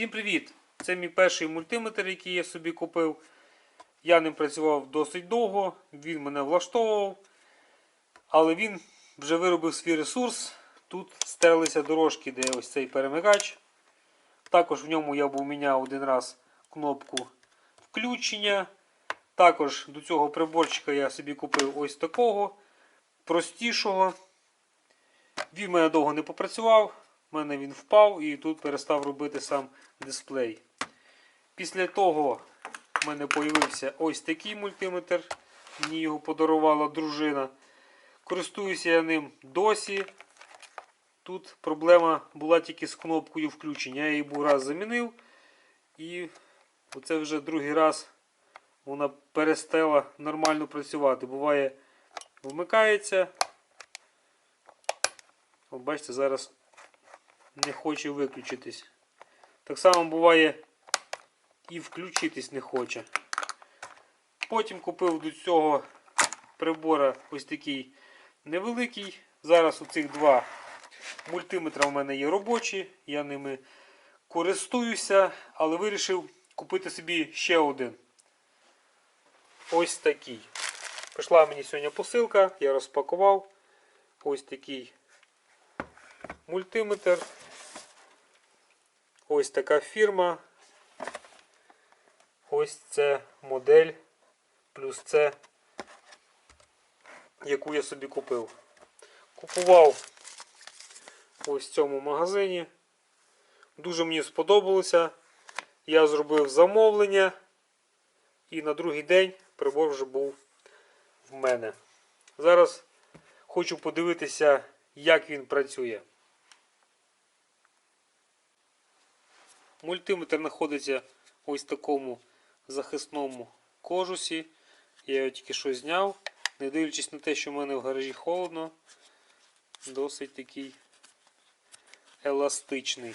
Всім привіт! Це мій перший мультиметр, який я собі купив. Я ним працював досить довго, він мене влаштовував, але він вже виробив свій ресурс. Тут стерлися дорожки, де ось цей перемикач. Також в ньому я був міняв один раз кнопку включення. Також до цього приборчика я собі купив ось такого простішого. Він мене довго не попрацював, в мене він впав і тут перестав робити сам дисплей. Після того в мене з'явився ось такий мультиметр. Мені його подарувала дружина. Користуюся я ним досі. Тут проблема була тільки з кнопкою включення. Я її був раз замінив. І оце вже другий раз вона перестала нормально працювати. Буває, вмикається. От бачите, зараз не хоче виключитись. Так само буває і включитись не хоче. Потім купив до цього прибора ось такий невеликий. Зараз оцих два мультиметра у мене є робочі, я ними користуюся, але вирішив купити собі ще один. Ось такий. Прийшла мені сьогодні посилка, я розпакував. Ось такий мультиметр. Ось така фірма. Ось це модель. Плюс це, яку я собі купив. Купував ось в цьому магазині. Дуже мені сподобалося. Я зробив замовлення. І на другий день прибор вже був в мене. Зараз хочу подивитися, як він працює. Мультиметр знаходиться ось в такому захисному кожусі. Я його тільки що зняв. Не дивлячись на те, що в мене в гаражі холодно, досить такий еластичний.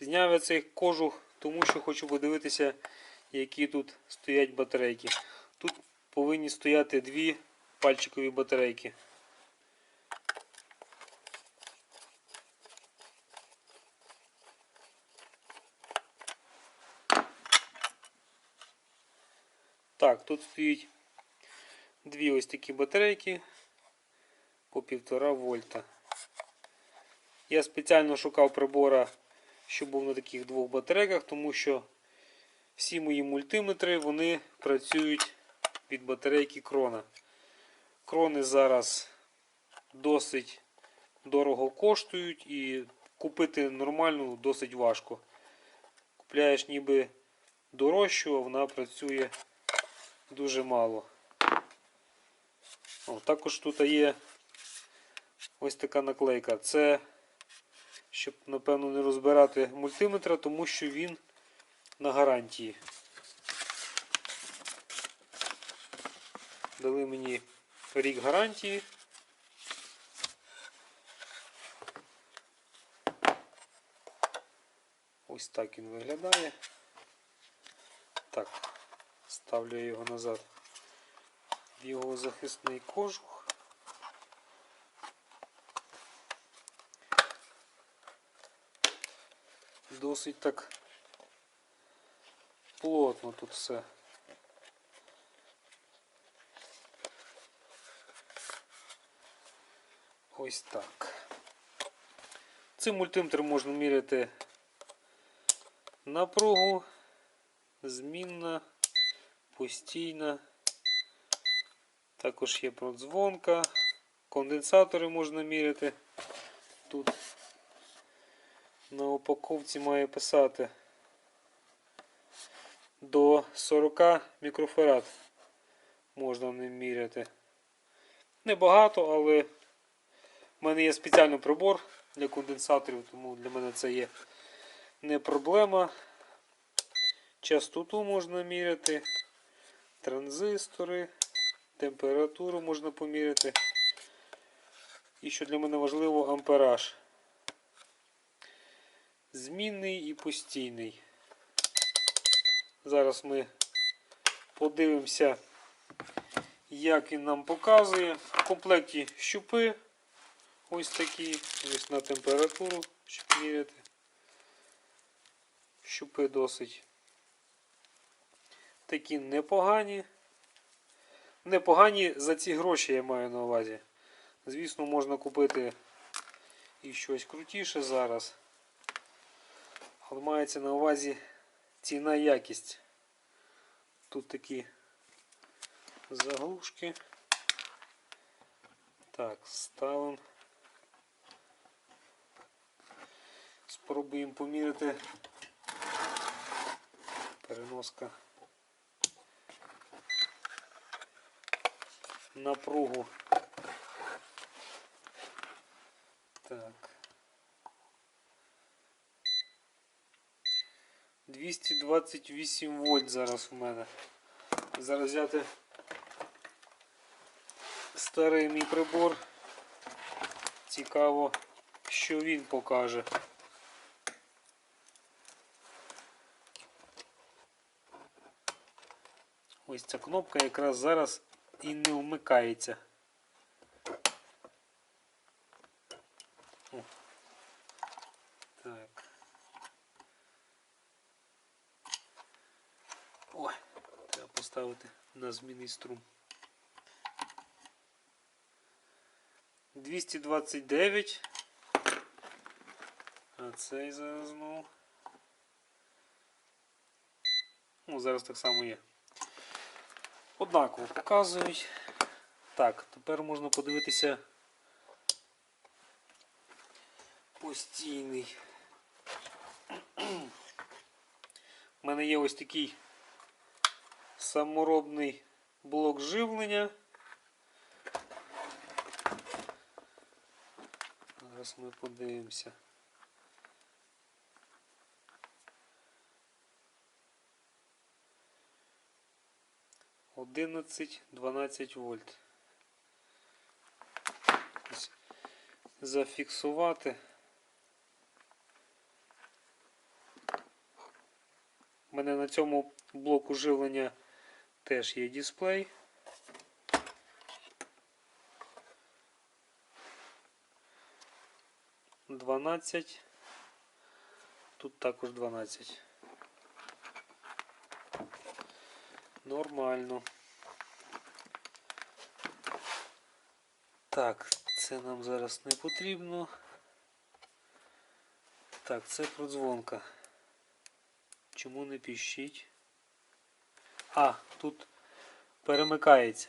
Зняв я цей кожух, тому що хочу подивитися, які тут стоять батарейки. Тут повинні стояти дві пальчикові батарейки. Так, тут стоїть дві ось такі батарейки по 1,5 вольта. Я спеціально шукав прибора, що був на таких двох батарейках, тому що всі мої мультиметри вони працюють від батарейки крона. Крони зараз досить дорого коштують і купити нормальну досить важко. Купляєш ніби дорожчу, а вона працює дуже мало. О, також тут є ось така наклейка. Це щоб, напевно, не розбирати мультиметра, тому що він на гарантії. Дали мені рік гарантії. Ось так він виглядає. Так, ставлю його назад в його захисний кожух. Досить так плотно тут все. Ось так. Цим мультиметром можна міряти напругу, змінна, постійна. Також є продзвонка, конденсатори можна міряти. Тут на упаковці має писати до 40 мікрофарад можна ним міряти. Небагато, але в мене є спеціальний прибор для конденсаторів, тому для мене це є не проблема. Частоту можна міряти, транзистори, температуру можна поміряти. І що для мене важливо, ампераж. Змінний і постійний. Зараз ми подивимося, як він нам показує. В комплекті щупи ось такі, ось на температуру, щоб міряти. щупи досить такі непогані. Непогані за ці гроші я маю на увазі. Звісно, можна купити і щось крутіше зараз. Але мається на увазі ціна якість. Тут такі заглушки. Так, ставимо. Спробуємо поміряти переноска напругу. Так. 228 вольт зараз у мене. Зараз взяти старий мій прибор. Цікаво, що він покаже. Ось ця кнопка якраз зараз і не вмикається. О. Так. Ой, треба поставити на змінний струм. 229. А цей зараз знову. Ну, зараз так само є. Однаково показують. Так, тепер можна подивитися постійний. У мене є ось такий саморобний блок живлення. Зараз ми подивимося. Одинадцять, дванадцять вольт. Ось Зафіксувати. У мене на цьому блоку живлення теж є дисплей. Дванадцять. Тут також 12. Нормально. Так, це нам зараз не потрібно. Так, це продзвонка. Чому не піщить? А, тут перемикається.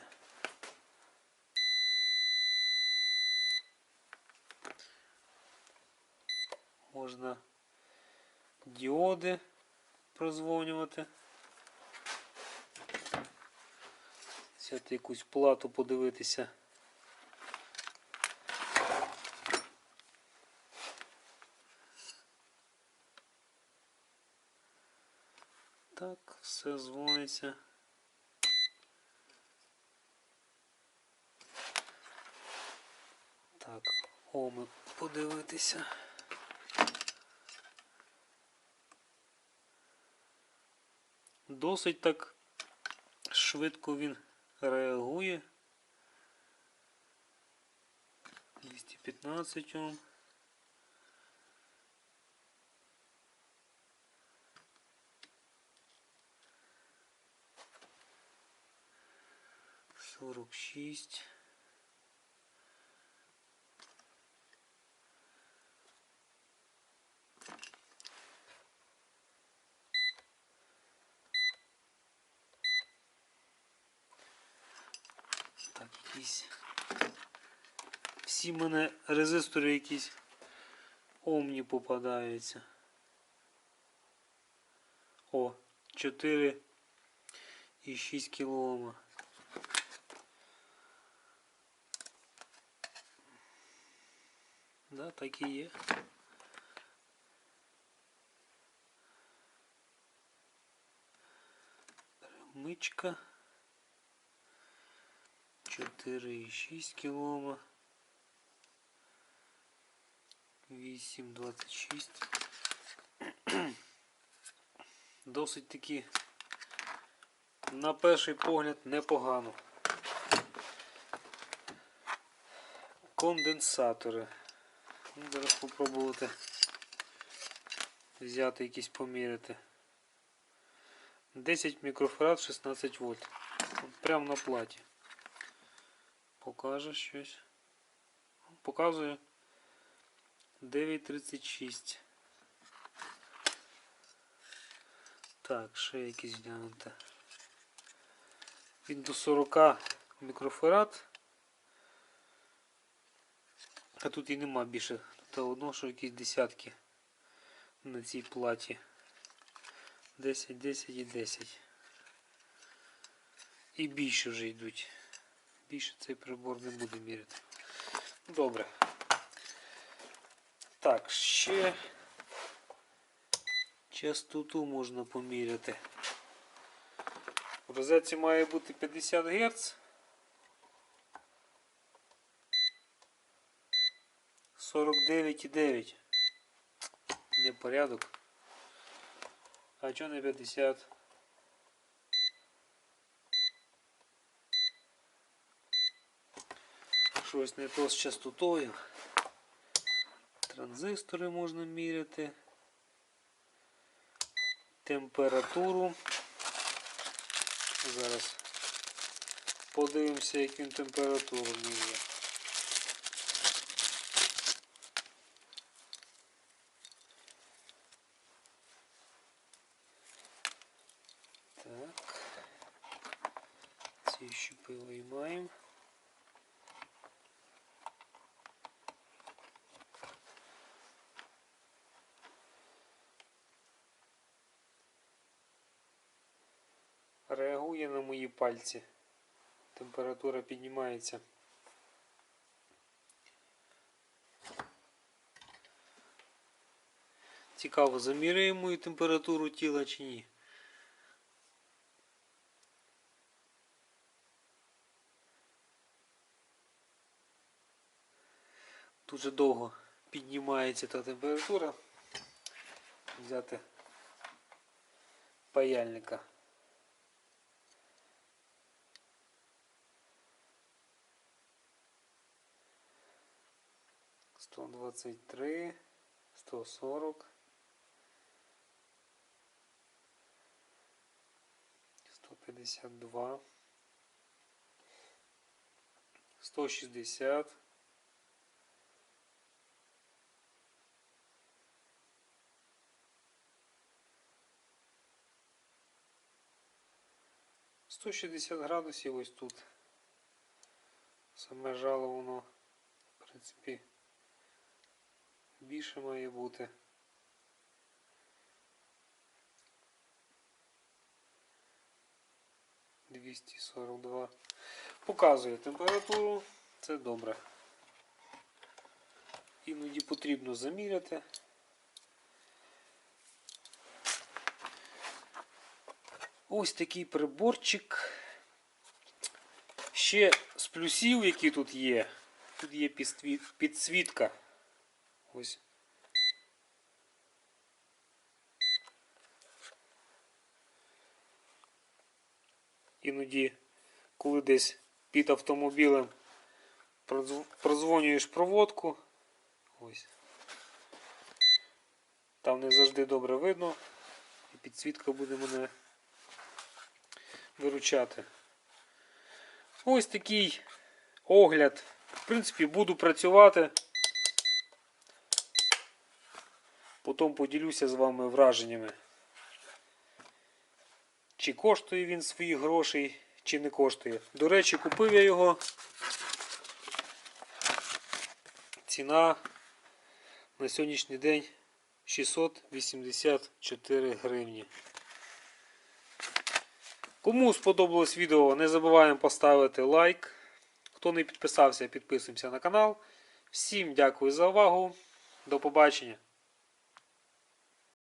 Можна діоди прозвонювати. Взяти якусь плату подивитися. Так, все дзвониться. Так, оми подивитися. Досить так швидко він реагує. 215 Ом. Сорок шість. Так, якісь. Всі мене резистори якісь омні попадаються. О, 4 і 6 кілоома. Да, так і є. Перемичка. 4,6 кілома. 8,26. Досить таки на перший погляд непогано. Конденсатори. Ну, зараз спробувати взяти якісь поміряти. 10 мікрофарад 16 вольт. Прямо на платі. Покаже щось. Показує 9.36. Так, ще якісь глянути. Він до 40 мікрофарад. А тут і нема більше. Тут одно, що якісь десятки на цій платі. 10, 10 і 10. І більше вже йдуть. Більше цей прибор не буде міряти. Добре. Так, ще частоту можна поміряти. В розетці має бути 50 Гц. 49,9. Непорядок. А чого не 50? Щось не то з частотою. Транзистори можна міряти. Температуру. Зараз подивимося, як він температуру міряє. Так. Ці щупи виймаємо. Реагує на мої пальці. Температура піднімається. Цікаво, заміряємо мою температуру тіла чи ні. Дуже довго піднімається та температура. Взяти паяльника. Сто двадцять три, сто сорок, сто пятьдесят два, сто шестьдесят. Сто шістдесят градусів ось тут. Саме жало воно, в принципі, більше має бути. Двісті сорок два. Показує температуру, це добре. Іноді потрібно заміряти. Ось такий приборчик. Ще з плюсів, які тут є, тут є підсвітка. Ось. Іноді, коли десь під автомобілем продзвонюєш проводку, ось. Там не завжди добре видно, і підсвітка буде мене виручати. Ось такий огляд. В принципі, буду працювати. Потім поділюся з вами враженнями. Чи коштує він своїх грошей, чи не коштує. До речі, купив я його. Ціна на сьогоднішній день 684 гривні. Кому сподобалось відео, не забуваємо поставити лайк. Хто не підписався, підписуємося на канал. Всім дякую за увагу. До побачення.